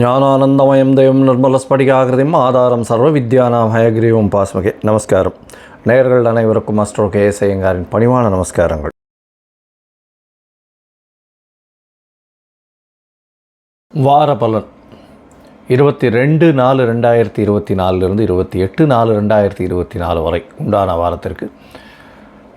ஞானானந்தமயம் தெய்வம் நிர்மலஸ்படிகாகிருதியும் ஆதாரம் சர்வ வித்யானாம் ஹயக்ரீவம் பாஸ்மகே. நமஸ்காரம். நேயர்கள் அனைவருக்கும் அஸ்ட்ரோ கே எஸ் ஐயங்காரின் பணிவான நமஸ்காரங்கள். வார பலன் இருபத்தி ரெண்டு நாலு ரெண்டாயிரத்தி இருபத்தி நாலுலேருந்து இருபத்தி எட்டு நாலு ரெண்டாயிரத்தி இருபத்தி நாலு வரை உண்டான வாரத்திற்கு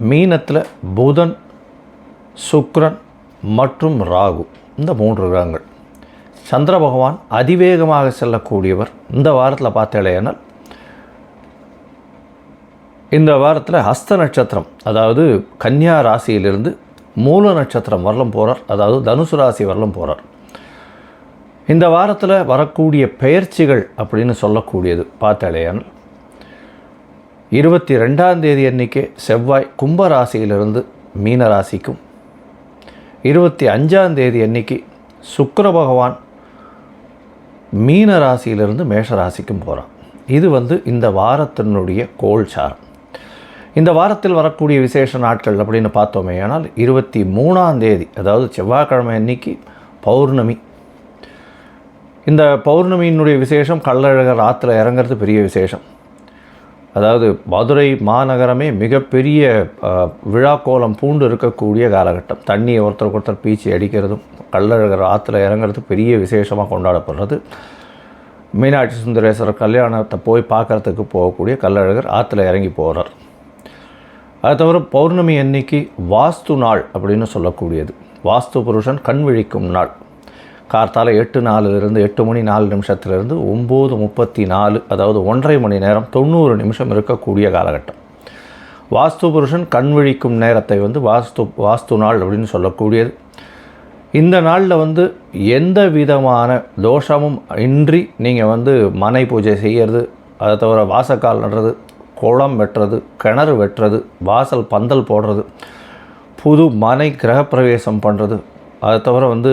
மீனத்தில் புதன் சுக்ரன் மற்றும் ராகு. இந்த மூன்று கிரகங்கள். சந்திர பகவான் அதிவேகமாக செல்லக்கூடியவர். இந்த வாரத்தில் பார்த்தேனால் இந்த வாரத்தில் ஹஸ்த நட்சத்திரம் அதாவது கன்னியா ராசியிலிருந்து மூல நட்சத்திரம் வரலும் போகிறார் அதாவது தனுசு ராசி வரலும் போகிறார் இந்த வாரத்தில் வரக்கூடிய பெயர்ச்சிகள் அப்படின்னு சொல்லக்கூடியது. பார்த்தேலையானால் இருபத்தி ரெண்டாம் தேதி அன்றைக்கே செவ்வாய் கும்பராசியிலிருந்து மீனராசிக்கும். மீன ராசிக்கும் இருபத்தி அஞ்சாம் தேதி அன்னைக்கு சுக்கர பகவான் மீன ராசியிலிருந்து மேஷ ராசிக்கும் போகிறான் இது வந்து இந்த வாரத்தினுடைய கோல்சாரம். இந்த வாரத்தில் வரக்கூடிய விசேஷ நாட்கள் அப்படின்னு பார்த்தோமே ஆனால் இருபத்தி மூணாம் தேதி அதாவது செவ்வாய்க்கிழமை அன்னைக்கு பௌர்ணமி. இந்த பௌர்ணமியினுடைய விசேஷம் கள்ளழகர் ஆற்றுல இறங்குறது பெரிய விசேஷம். அதாவது மதுரை மாநகரமே மிகப்பெரிய விழாக்கோலம் பூண்டு இருக்கக்கூடிய காலகட்டம். தண்ணியை ஒருத்தருக்கு ஒருத்தர் பீச்சி அடிக்கிறதும் கள்ளழகர் ஆற்றுல இறங்குறது பெரிய விசேஷமாக கொண்டாடப்படுறது. மீனாட்சி சுந்தரேஸ்வரர் கல்யாணத்தை போய் பார்க்குறதுக்கு போகக்கூடிய கள்ளழகர் ஆற்றுல இறங்கி போகிறார் அது தவிர பௌர்ணமி அன்னைக்கு வாஸ்து நாள் அப்படின்னு சொல்லக்கூடியது. வாஸ்து புருஷன் கண் விழிக்கும் நாள். கார்த்தால எட்டு நாலுலேருந்து எட்டு மணி நாலு நிமிஷத்துலேருந்து ஒம்பது முப்பத்தி நாலு அதாவது ஒன்றரை மணி நேரம் தொண்ணூறு நிமிஷம் இருக்கக்கூடிய காலகட்டம். வாஸ்து புருஷன் கண் விழிக்கும் நேரத்தை வந்து வாஸ்து வாஸ்து நாள் அப்படின்னு சொல்லக்கூடியது. இந்த நாளில் வந்து எந்த விதமான தோஷமும் இன்றி நீங்கள் வந்து மனை பூஜை செய்கிறது அதை தவிர வாசக்கால் நடுறது குளம் வெட்டுறது கிணறு வெட்டுறது வாசல் பந்தல் போடுறது புது மனை கிரகப்பிரவேசம் பண்ணுறது அதை தவிர வந்து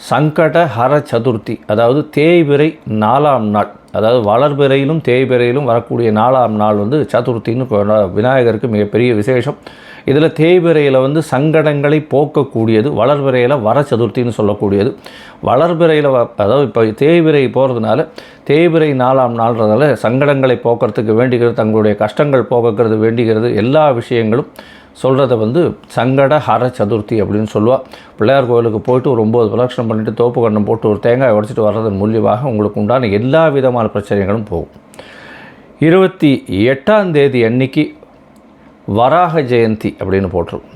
சங்கட ஹர சதுர்த்தி அதாவது தேய்பிறை நாலாம் நாள் அதாவது வளர்பிறையிலும் தேய்பிறையிலும் வரக்கூடிய நாலாம் நாள் வந்து சதுர்த்தின்னு விநாயகருக்கு மிகப்பெரிய விசேஷம். இதில் தேய்பிறையில் வந்து சங்கடங்களை போக்கக்கூடியது வளர்பிறையில் வர சதுர்த்தின்னு சொல்லக்கூடியது. வளர்பிறையில் வ- அதாவது இப்போ தேய்பிறை போகிறதுனால தேய்பிறை நாலாம் நாள்ன்றதால சங்கடங்களை போக்குறதுக்கு வேண்டிக்கிறது தங்களுடைய கஷ்டங்கள் போக்குறது வேண்டிக்கிறது எல்லா விஷயங்களும் சொல்கிறத வந்து சங்கட ஹர சதுர்த்தி அப்படின்னு சொல்லுவாள் பிள்ளையார் கோயிலுக்கு போயிட்டு ஒரு ஒம்பது பிரதட்சணம் பண்ணிவிட்டு தோப்பு கண்ணம் போட்டு ஒரு தேங்காய் உடைச்சிட்டு வர்றதன் மூலியமாக உங்களுக்கு உண்டான எல்லா விதமான பிரச்சனைகளும் போகும். இருபத்தி எட்டாம் தேதி அன்னைக்கு வராக ஜெயந்தி அப்படின்னு போட்டிருக்கும்.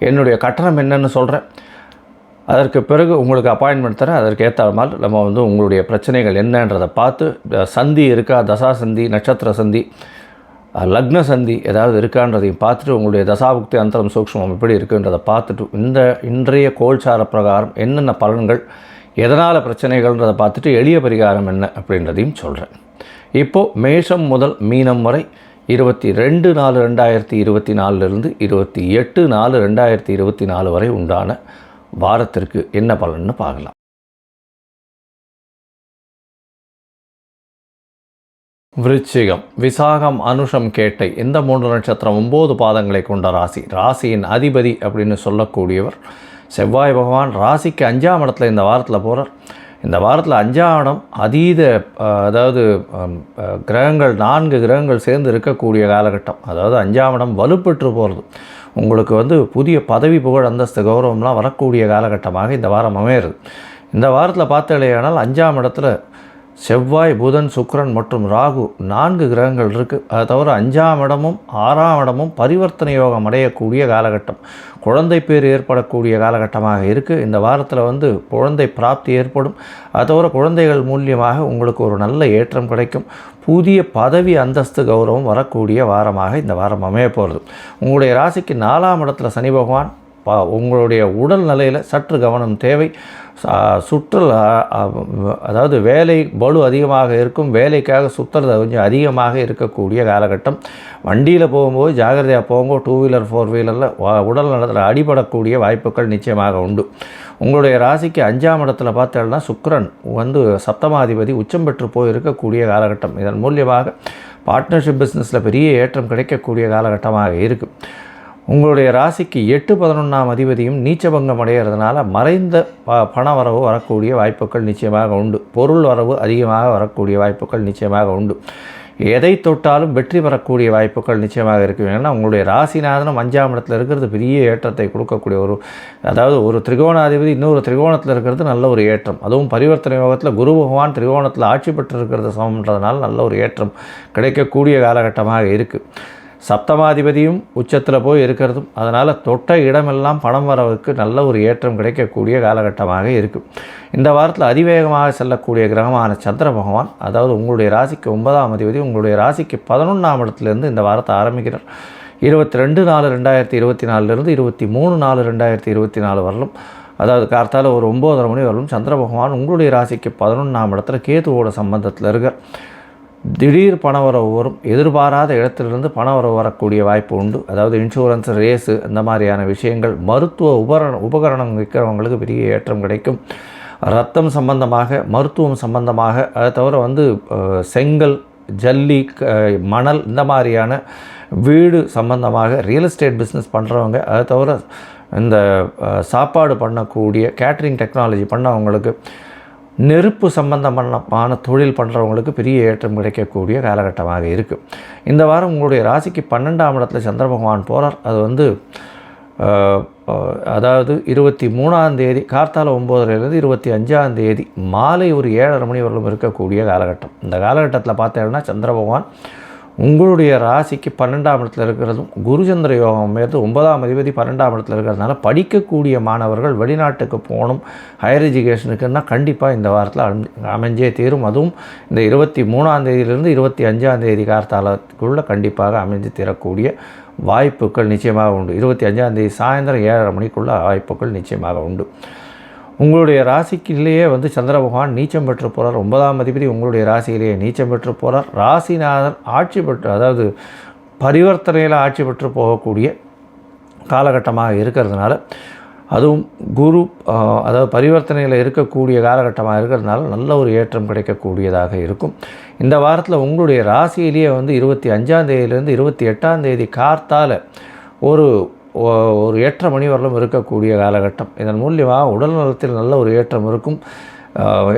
என்னுடைய கட்டணம் என்னன்னு சொல்கிறேன் அதற்கு பிறகு உங்களுக்கு அப்பாயின்மெண்ட் தரேன். அதற்கு ஏற்ற மாதிரி நம்ம வந்து உங்களுடைய பிரச்சனைகள் என்னன்றதை பார்த்து சந்தி இருக்கா தசா சந்தி நட்சத்திர சந்தி லக்ன சந்தி ஏதாவது இருக்கான்றதையும் பார்த்துட்டு உங்களுடைய தசாபுக்தி அந்தரம் சூக்ஷ்மம் எப்படி இருக்குன்றதை பார்த்துட்டு இந்த இன்றைய கோல்சார பிரகாரம் என்னென்ன பலன்கள் எதனால் பிரச்சனைகள்ன்றதை பார்த்துட்டு எளிய பரிகாரம் என்ன அப்படின்றதையும் சொல்கிறேன் இப்போது மேஷம் முதல் மீனம் வரை இருபத்தி ரெண்டு நாலு ரெண்டாயிரத்தி இருபத்தி நாலுலேருந்து இருபத்தி எட்டு நாலு ரெண்டாயிரத்தி இருபத்தி நாலு வரை உண்டான வாரத்திற்கு என்ன பலன்னு பார்க்கலாம். விருச்சிகம் விசாகம் அனுஷம் கேட்டை இந்த மூன்று நட்சத்திரம் ஒம்பது பாதங்களை கொண்ட ராசி. ராசியின் அதிபதி அப்படின்னு சொல்லக்கூடியவர் செவ்வாய் பகவான். ராசிக்கு அஞ்சாம் இடத்துல இந்த வாரத்தில் போகிறார் இந்த வாரத்தில் அஞ்சாம் இடம் அதீத அதாவது கிரகங்கள் நான்கு கிரகங்கள் சேர்ந்து இருக்கக்கூடிய காலகட்டம். அதாவது அஞ்சாம் இடம் வலுப்பெற்று போகிறது உங்களுக்கு வந்து புதிய பதவி புகழ் அந்தஸ்து கௌரவம்லாம் வரக்கூடிய காலகட்டமாக இந்த வாரம் அமையிறது. இந்த வாரத்தில் பார்த்தாலேயானால் அஞ்சாம் இடத்துல செவ்வாய் புதன் சுக்ரன் மற்றும் ராகு நான்கு கிரகங்கள் இருக்குது அதை தவிர அஞ்சாம் இடமும் ஆறாம் இடமும் பரிவர்த்தனை யோகம் அடையக்கூடிய காலகட்டம். குழந்தை பேர் ஏற்படக்கூடிய காலகட்டமாக இருக்குது இந்த வாரத்தில் வந்து குழந்தை பிராப்தி ஏற்படும். அதை தவிர குழந்தைகள் மூலியமாக உங்களுக்கு ஒரு நல்ல ஏற்றம் கிடைக்கும். புதிய பதவி அந்தஸ்து கௌரவம் வரக்கூடிய வாரமாக இந்த வாரம் அமைய போகிறது உங்களுடைய ராசிக்கு நாலாம் இடத்துல சனி பகவான் பா உங்களுடைய உடல் நிலையில் சற்று கவனம் தேவை. சுற்றுலா அதாவது வேலை பளு அதிகமாக இருக்கும் வேலைக்காக சுற்றுறது கொஞ்சம் அதிகமாக இருக்கக்கூடிய காலகட்டம். வண்டியில் போகும்போது ஜாகிரதையாக போகும்போது டூ வீலர் ஃபோர் வீலரில் உடல் நலத்தில் அடிபடக்கூடிய வாய்ப்புகள் நிச்சயமாக உண்டு. உங்களுடைய ராசிக்கு அஞ்சாம் இடத்துல பார்த்தோம்னா சுக்கரன் வந்து சப்தமாதிபதி உச்சம் பெற்று போய் இருக்கக்கூடிய காலகட்டம். இதன் மூலியமாக பார்ட்னர்ஷிப் பிஸ்னஸில் பெரிய ஏற்றம் கிடைக்கக்கூடிய காலகட்டமாக இருக்குது உங்களுடைய ராசிக்கு எட்டு பதினொன்றாம் அதிபதியும் நீச்சபங்கம் அடைகிறதுனால மறைந்த ப பண வரவு வரக்கூடிய வாய்ப்புகள் நிச்சயமாக உண்டு. பொருள் வரவு அதிகமாக வரக்கூடிய வாய்ப்புகள் நிச்சயமாக உண்டு. எதை தொட்டாலும் வெற்றி பெறக்கூடிய வாய்ப்புகள் நிச்சயமாக இருக்குது ஏன்னா உங்களுடைய ராசிநாதனம் அஞ்சாம் இடத்துல இருக்கிறது பெரிய ஏற்றத்தை கொடுக்கக்கூடிய ஒரு அதாவது ஒரு திரிகோணாதிபதி இன்னொரு திரிகோணத்தில் இருக்கிறது நல்ல ஒரு ஏற்றம். அதுவும் பரிவர்த்தனை யோகத்தில் குரு பகவான் திரிகோணத்தில் ஆட்சி பெற்று இருக்கிறது சமம்ன்றதுனால நல்ல ஒரு ஏற்றம் கிடைக்கக்கூடிய காலகட்டமாக இருக்குது சப்தமாதிபதியும் உச்சத்தில் போய் இருக்கிறதும் அதனால் தொட்ட இடமெல்லாம் பணம் வரவுக்கு நல்ல ஒரு ஏற்றம் கிடைக்கக்கூடிய காலகட்டமாக இருக்கும் இந்த வாரத்தில் அதிவேகமாக செல்லக்கூடிய கிரகமான சந்திர பகவான் அதாவது உங்களுடைய ராசிக்கு ஒன்பதாம் அதிபதி உங்களுடைய ராசிக்கு பதினொன்றாம் இடத்துலேருந்து இந்த வாரத்தை ஆரம்பிக்கிறார். இருபத்தி ரெண்டு நாலு ரெண்டாயிரத்தி இருபத்தி நாலுலேருந்து இருபத்தி மூணு நாலு ரெண்டாயிரத்தி இருபத்தி நாலு வரலும் அதாவது கார்த்தால ஒரு ஒம்போதரை மணி வரலும் சந்திர பகவான் உங்களுடைய ராசிக்கு பதினொன்றாம் இடத்துல கேதுவோட சம்பந்தத்தில் இருக்கார். திடீர் பணவரவு வரும். எதிர்பாராத இடத்திலிருந்து பணவரவு வரக்கூடிய வாய்ப்பு உண்டு. அதாவது இன்சூரன்ஸ் ரேஸு இந்த மாதிரியான விஷயங்கள் மருத்துவ உபகரண உபகரணம் விற்கிறவங்களுக்கு பெரிய ஏற்றம் கிடைக்கும். ரத்தம் சம்பந்தமாக மருத்துவம் சம்பந்தமாக அதை தவிர வந்து செங்கல் ஜல்லி க- மணல் இந்த மாதிரியான வீடு சம்பந்தமாக ரியல் எஸ்டேட் பிஸ்னஸ் பண்ணுறவங்க அதை தவிர இந்த சாப்பாடு பண்ணக்கூடிய கேட்ரிங் டெக்னாலஜி பண்ணவங்களுக்கு நெருப்பு சம்பந்தமான தொழில் பண்ணுறவங்களுக்கு பெரிய ஏற்றம் கிடைக்கக்கூடிய காலகட்டமாக இருக்குது இந்த வாரம் உங்களுடைய ராசிக்கு பன்னெண்டாம் இடத்துல சந்திர பகவான் போகிறார் அது வந்து அதாவது இருபத்தி மூணாம் தேதி கார்த்தால ஒம்போதுலேருந்து இருபத்தி அஞ்சாம் தேதி மாலை ஒரு ஏழரை மணி வரலும் இருக்கக்கூடிய காலகட்டம். இந்த காலகட்டத்தில் பார்த்தீங்கன்னா சந்திர பகவான் உங்களுடைய ராசிக்கு பன்னெண்டாம் இடத்துல இருக்கிறதும் குருச்சந்திர யோகம் ஏற்று ஒன்பதாம் அதிபதி பன்னெண்டாம் இடத்துல இருக்கிறதுனால படிக்கக்கூடிய மாணவர்கள் வெளிநாட்டுக்கு போகணும். ஹையர் எஜுகேஷனுக்குன்னா கண்டிப்பாக இந்த வாரத்தில் அமை- அமைஞ்சே தீரும். அதுவும் இந்த இருபத்தி மூணாம் தேதியிலிருந்து இருபத்தி அஞ்சாம் தேதி கார்த்தாலத்துக்குள்ளே கண்டிப்பாக அமைஞ்சு தீரக்கூடிய வாய்ப்புகள் நிச்சயமாக உண்டு. இருபத்தி அஞ்சாம் தேதி சாயந்தரம் ஏழரை மணிக்குள்ள வாய்ப்புகள் நிச்சயமாக உண்டு. உங்களுடைய ராசிக்கிலேயே வந்து சந்திர பகவான் நீச்சம் பெற்று போகிறார் ஒன்பதாம் அதிபதி உங்களுடைய ராசியிலேயே நீச்சம் பெற்று போகிறார் ராசிநாதன் ஆட்சி பெற்று அதாவது பரிவர்த்தனையில் ஆட்சி பெற்று போகக்கூடிய காலகட்டமாக இருக்கிறதுனால அதுவும் குரு அதாவது பரிவர்த்தனையில் இருக்கக்கூடிய காலகட்டமாக இருக்கிறதுனால நல்ல ஒரு ஏற்றம் கிடைக்கக்கூடியதாக இருக்கும். இந்த வாரத்தில் உங்களுடைய ராசியிலேயே வந்து இருபத்தி அஞ்சாம் தேதியிலேருந்து இருபத்தி எட்டாம் தேதி கார்த்தால் ஒரு ஒரு ஏற்ற மணி வரலும் இருக்கக்கூடிய காலகட்டம். இதன் மூலியமாக உடல் நலத்தில் நல்ல ஒரு ஏற்றம் இருக்கும்.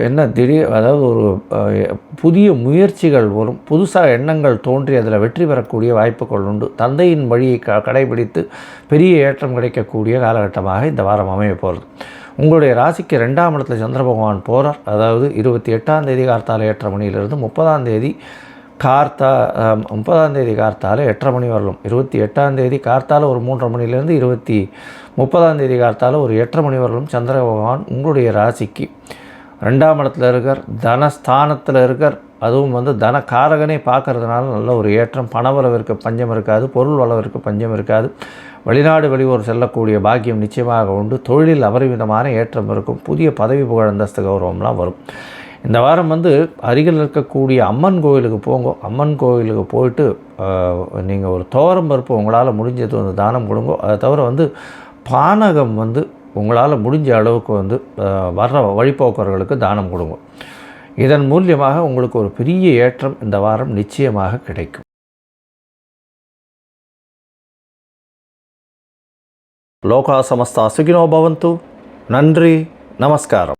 என்ன திடீர் அதாவது ஒரு புதிய முயற்சிகள் வரும். புதுசாக எண்ணங்கள் தோன்றி அதில் வெற்றி பெறக்கூடிய வாய்ப்புகள் உண்டு. தந்தையின் வழியை க கடைபிடித்து பெரிய ஏற்றம் கிடைக்கக்கூடிய காலகட்டமாக இந்த வாரம் அமைய போகிறது உங்களுடைய ராசிக்கு ரெண்டாம் இடத்துல சந்திர பகவான் போகிறார் அதாவது இருபத்தி எட்டாம் தேதி கார்த்தால ஏற்ற மணியிலிருந்து முப்பதாம் தேதி கார்த்தா முப்பதாம் தேதி கார்த்தால எட்டரை மணி வரலும். இருபத்தி எட்டாம் தேதி கார்த்தால ஒரு மூன்றரை மணிலேருந்து இருபத்தி முப்பதாம் தேதி கார்த்தால ஒரு எட்டரை மணி வரலும் சந்திர பகவான் உங்களுடைய ராசிக்கு. ரெண்டாம் இடத்துல இருக்கார் தனஸ்தானத்தில் இருக்கார். அதுவும் வந்து தன காரகனை பார்க்கறதுனால நல்ல ஒரு ஏற்றம். பணவளவிற்கு பஞ்சம் இருக்காது பொருள் வளவிற்கு பஞ்சம் இருக்காது. வெளிநாடு வெளியூர் செல்லக்கூடிய பாக்கியம் நிச்சயமாக உண்டு. தொழிலில் அபரிமிதமான ஏற்றம் இருக்கும். புதிய பதவி புகழ் அந்தஸ்து கௌரவம்லாம் வரும். இந்த வாரம் வந்து அருகில் இருக்கக்கூடிய அம்மன் கோயிலுக்கு போங்க. அம்மன் கோயிலுக்கு போயிட்டு நீங்கள் ஒரு துவரம் பருப்பு உங்களால் முடிஞ்சது வந்து தானம் கொடுங்க. அதை தவிர வந்து பானகம் வந்து உங்களால் முடிஞ்ச அளவுக்கு வந்து வர்ற வழிபோக்கர்களுக்கு தானம் கொடுங்க. இதன் மூலியமாக உங்களுக்கு ஒரு பெரிய ஏற்றம் இந்த வாரம் நிச்சயமாக கிடைக்கும். லோகா சமஸ்தா சுகினோ பவந்து. நன்றி நமஸ்காரம்.